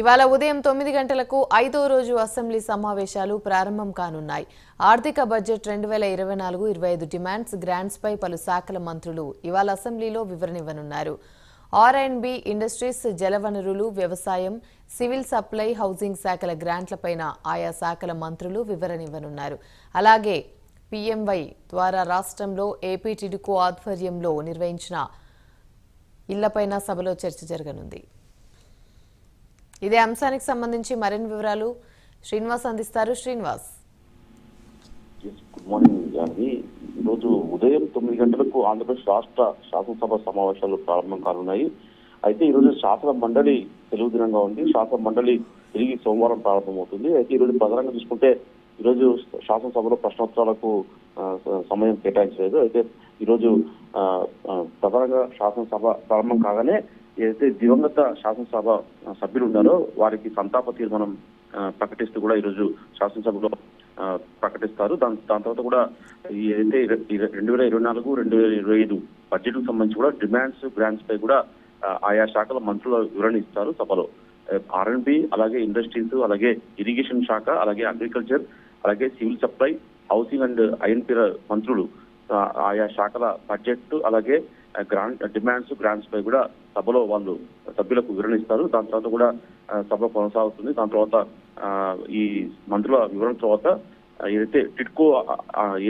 ఇవాళ ఉదయం తొమ్మిది గంటలకు ఐదో రోజు అసెంబ్లీ సమావేశాలు ప్రారంభం కానున్నాయి. ఆర్థిక బడ్జెట్ రెండు వేల ఇరవై నాలుగు ఇరవై ఐదు డిమాండ్స్ గ్రాంట్స్పై పలు శాఖల మంత్రులు ఇవాళ అసెంబ్లీలో వివరణివ్వనున్నారు ఆర్ అండ్ బి ఇండస్ట్రీస్ జలవనరులు వ్యవసాయం సివిల్ సప్లై హౌసింగ్ శాఖల గ్రాంట్లపైన ఆయా శాఖల మంత్రులు వివరణివ్వనున్నారు అలాగే పీఎంవై ద్వారా రాష్ట్రంలో ఏపీ ఆధ్వర్యంలో నిర్వహించిన ఇళ్ళపైన సభలో చర్చ జరగనుంది. ఇదే అంశానికి సంబంధించి మరిన్ని వివరాలు శ్రీనివాస్ అందిస్తారు. శ్రీనివాస్. గుడ్ మార్నింగ్ జానవి ఈరోజు ఉదయం తొమ్మిది గంటలకు ఆంధ్రప్రదేశ్ రాష్ట్ర శాసనసభ సమావేశాలు ప్రారంభం కానున్నాయి. అయితే ఈరోజు శాసన మండలి తెలుగు దినంగా ఉంది. శాసన మండలి తిరిగి సోమవారం ప్రారంభమవుతుంది. అయితే ఈరోజు ప్రధానంగా చూసుకుంటే ఈరోజు శాసనసభలో ప్రశ్నోత్తరాలకు సమయం కేటాయించలేదు. అయితే ఈరోజు ప్రధానంగా శాసనసభ ప్రారంభం కాగానే ఏదైతే దివంగత శాసనసభ సభ్యులు ఉన్నారో వారికి సంతాప తీర్మానం ప్రకటిస్తూ కూడా ఈరోజు శాసనసభలో ప్రకటిస్తారు. దాని దాని తర్వాత కూడా ఏదైతే రెండు వేల ఇరవై నాలుగు రెండు వేల ఇరవై ఐదు బడ్జెట్కు సంబంధించి కూడా డిమాండ్స్ గ్రాంట్స్ పై కూడా ఆయా శాఖల మంత్రుల వివరణ ఇస్తారు సభలో. ఆర్ఎండ్బి బి అలాగే ఇండస్ట్రీస్ అలాగే ఇరిగేషన్ శాఖ అలాగే అగ్రికల్చర్ అలాగే civil supply housing and INP మంత్రులు ఆయా శాఖల బడ్జెట్ అలాగే గ్రాంట్ డిమాండ్స్ గ్రాంట్స్ పై కూడా సభలో వాళ్ళు సభ్యులకు వివరణిస్తారు. దాని తర్వాత కూడా సభ కొనసాగుతుంది. దాని తర్వాత ఈ మంత్రుల వివరణ తర్వాత ఏదైతే టిడ్కో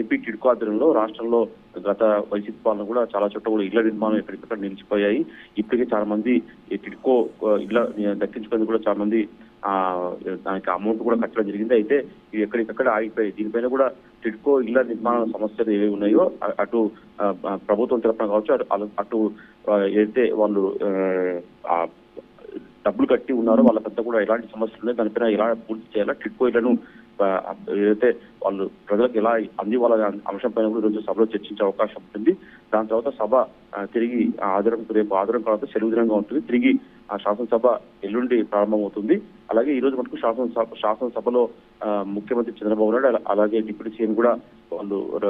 ఏపీ టిడ్కో ఆధ్వర్యంలో రాష్ట్రంలో గత వైసీపీ పాలన కూడా చాలా చోట్ల కూడా ఇళ్ళ నిర్మాణం ఎక్కడికక్కడ నిలిచిపోయాయి. ఇప్పటికే చాలా మంది ఈ టిడ్కో ఇళ్ళ దక్కించుకునేందుకు కూడా చాలా మంది దానికి అమౌంట్ కూడా కట్టడం జరిగింది. అయితే ఇవి ఎక్కడికక్కడ ఆగిపోయాయి. దీనిపైన కూడా టిడ్కో ఇళ్ళ నిర్మాణ సమస్యలు ఏవి ఉన్నాయో అటు ప్రభుత్వం తరఫున కావచ్చు అటు అటు ఏదైతే వాళ్ళు ఆ, డబ్బులు కట్టి ఉన్నారో వాళ్ళకంతా కూడా ఎలాంటి సమస్యలు ఉన్నాయి? దానిపైన ఎలా పూర్తి చేయాలా? టిడ్కో ఇళ్ళను ఏదైతే వాళ్ళు ప్రజలకు ఎలా అందివ్వాలనే అంశం పైన కూడా ఈరోజు సభలో చర్చించే అవకాశం ఉంటుంది. దాని తర్వాత సభ ఆ, తిరిగి ఆధారం రేపు ఆధారం తర్వాత సెలవు దినంగా ఉంటుంది. తిరిగి ఆ శాసనసభ ఎల్లుండి ప్రారంభమవుతుంది. అలాగే ఈ రోజు మటుకు శాసనసభ శాసనసభలో ముఖ్యమంత్రి చంద్రబాబు నాయుడు అలా- అలాగే డిప్యూటీ సీఎం కూడా వాళ్ళు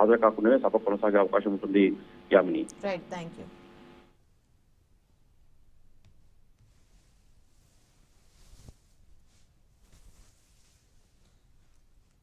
హాజరు కాకుండానే సభ కొనసాగే అవకాశం ఉంటుంది. యామిని. Right thank you